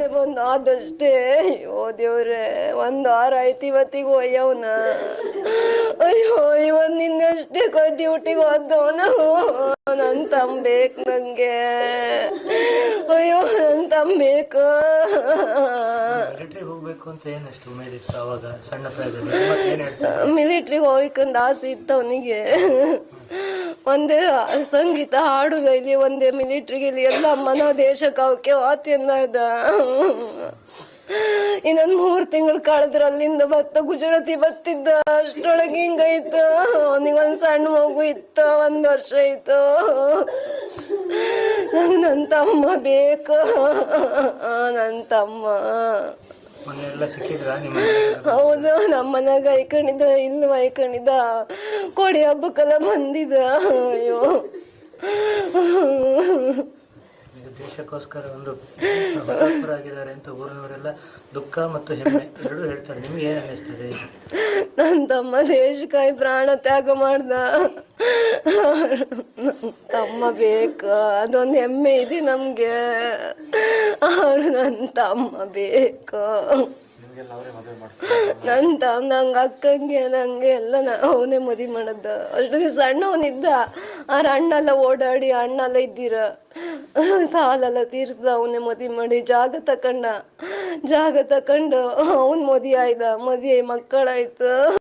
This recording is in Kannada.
ಮೊನ್ನೆ ಬಂದು ಆದಷ್ಟೇ ಅಯ್ಯೋ ದೇವ್ರೆ ಒಂದು ವಾರ ಆಯ್ತು ಇವತ್ತಿಗೆ ಒಯ್ಯವನ. ಅಯ್ಯೋ ಇವನ್ ನಿನ್ನಷ್ಟೇ ಡ್ಯೂಟಿಗೆ ಹೋದವನ. ನನ್ ತಮ್ಮ ಬೇಕು ನಂಗೆ. ಅಯ್ಯೋ ನನ್ ತಮ್ಮ ಬೇಕು. ಮಿಲಿಟರಿಗೆ ಹೋಗ್ಬೇಕಂತ ಆಸೆ ಇತ್ತು ಅವನಿಗೆ. ಒಂದೇ ಸಂಗೀತ ಹಾಡುಗೈಲಿ, ಒಂದೇ ಮಿಲಿಟ್ರಿಗೆ ಎಲ್ಲ ಅಮ್ಮನ ದೇಶಕ್ಕೆ ಅವಕ್ಕೆ ವಾತಿ ಅಂದ ಇನ್ನೊಂದ್ ಮೂರ್ ತಿಂಗಳು ಕಳೆದ್ರ ಅಲ್ಲಿಂದ ಬತ್ತ ಗುಜರಾತಿ ಬತ್ತಿದ್ದ ಅಷ್ಟರೊಳಗೆ ಹಿಂಗಾಯ್ತು ಅವನಿಗೊಂದ್ ಸಣ್ಣ ಮಗು ಇತ್ತು, ಒಂದ್ ವರ್ಷ ಆಯ್ತು ನಂಗೆ ನನ್ ತಮ್ಮ ಬೇಕು. ನನ್ ತಮ್ಮ. ಹೌದು ನಮ್ಮ ಮನ್ಯಾಗ ಐಕಣಿದ ಇಲ್ಲಿ ಐಕಣಿದ ಕೊಡಿ ಹಬ್ಬಕ್ಕೆಲ್ಲ ಬಂದಿದ ಅಯ್ಯೋ ಈಗ ದೇಶಕ್ಕೋಸ್ಕರ ಒಂದು ಆಗಿದ್ದಾರೆ ಅಂತ ಊರಿನವರೆಲ್ಲ ದುಃಖ ಮತ್ತು ಹೆಮ್ಮೆ ಎರಡೂ ಹೇಳ್ತಾರೆ. ನಿಮ್ಗೆ ಏನ್ ಅನ್ನಿಸ್ತದೆ? ನನ್ನ ತಮ್ಮ ದೇಶಕ್ಕಾಗಿ ಪ್ರಾಣ ತ್ಯಾಗ ಮಾಡ್ದ. ತಮ್ಮ ಬೇಕ. ಅದೊಂದು ಹೆಮ್ಮೆ ಇದೆ ನಮ್ಗೆ. ಅವ್ರು ನನ್ನ ತಮ್ಮ ಬೇಕು. ನನ್ನ ನನ್ ತಮ್ಮ ನಂಗೆ ಅಕ್ಕಂಗೆ ನಂಗೆ ಎಲ್ಲ ಅವನೇ ಮದಿ ಮಾಡದ. ಅಷ್ಟು ಸಣ್ಣವನಿದ್ದ ಅವ್ರ ಅಣ್ಣೆಲ್ಲ ಓಡಾಡಿ ಅಣ್ಣೆಲ್ಲ ಇದ್ದೀರ. ಸಾಲೆಲ್ಲ ತೀರ್ಸ್ದ ಅವನೇ ಮದಿ ಮಾಡಿ. ಜಾಗ ತಕೊಂಡ. ಜಾಗ ತಕೊಂಡು. ಅವನ್ ಮದಿ ಆಯ್ದ. ಮದಿ ಮಕ್ಕಳಾಯ್ತು.